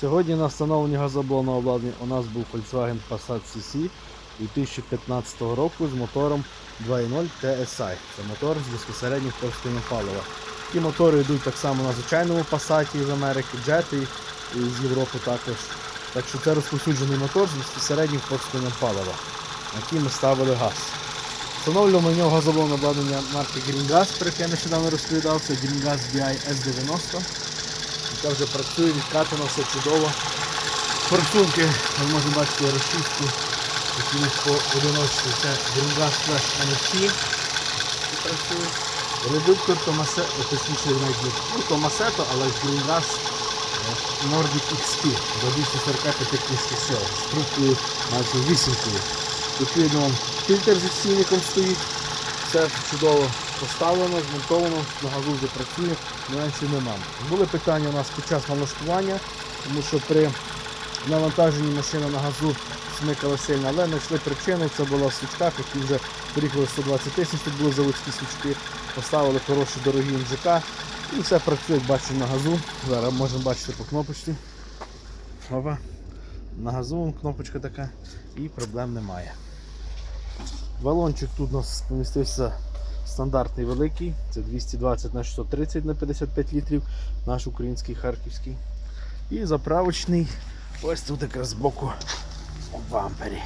Сьогодні на встановленні газоблонного обладнання у нас був Volkswagen Passat CC 2015 року з мотором 2.0 TSI. Це мотор з безпосереднім впорсканням палива. Ті мотори йдуть так само на звичайному Passat з Америки, Jet і з Європи також. Так що це розповсюджений мотор з безпосереднім впорсканням палива, на який ми ставили газ. Встановлюємо в нього газоблонне обладнання марки Greengas, про яке я нещодавно розповідав, це Greengas DI S90 яка вже працює, відкатано, все чудово. Форсунки, ви можете бачити розчистку, які їх по. Це Flash NFC. які працює. Редуктор Томасето, точніше навіть ну, Томасето, але Greengas е, Nordic XP до 245 кінських сил з трубкою майже вісімкою. Відповідно, фільтр зі стільником стоїть. Все чудово поставлено, змонтовано, на газу вже працює, нюансів немає. Були питання у нас під час налаштування, тому що при навантаженні машина на газу смикала сильно, але знайшли причину, це була в свічках, які вже приїхали 120 тисяч, тут були заводські свічки, поставили хороші дорогі МЖК і все працює, як бачимо на газу. Зараз можемо бачити по кнопочці. Опа. На газу кнопочка така і проблем немає. Балончик тут у нас помістився стандартний великий, це 220 на 630 на 55 літрів, наш український харківський. І заправочний ось тут якраз збоку у бампері.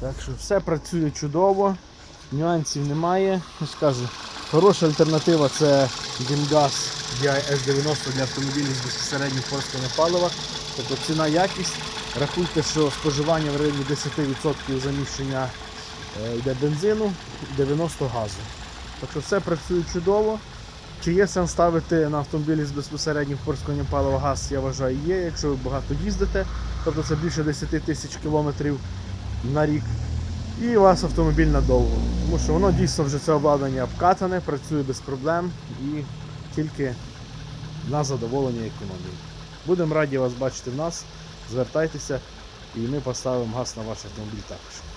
Так що все працює чудово, нюансів немає. Ж хороша альтернатива це Гімгаз DIS-90 для автомобілів з безпосереднім впорсканням палива. Тобто ціна якість. Рахуйте, що споживання в районі 10% заміщення йде бензину, 90 газу. Так що все працює чудово. Чи є сенс ставити на автомобілі з безпосереднім впорсканням палива газ, я вважаю, є, якщо ви багато їздите, тобто це більше 10 тисяч кілометрів на рік. І у вас автомобіль надовго. Тому що воно дійсно вже це обладнання обкатане, працює без проблем і тільки на задоволення економії. Будемо раді вас бачити в нас. Звертайтеся і ми поставимо газ на ваш автомобіль також.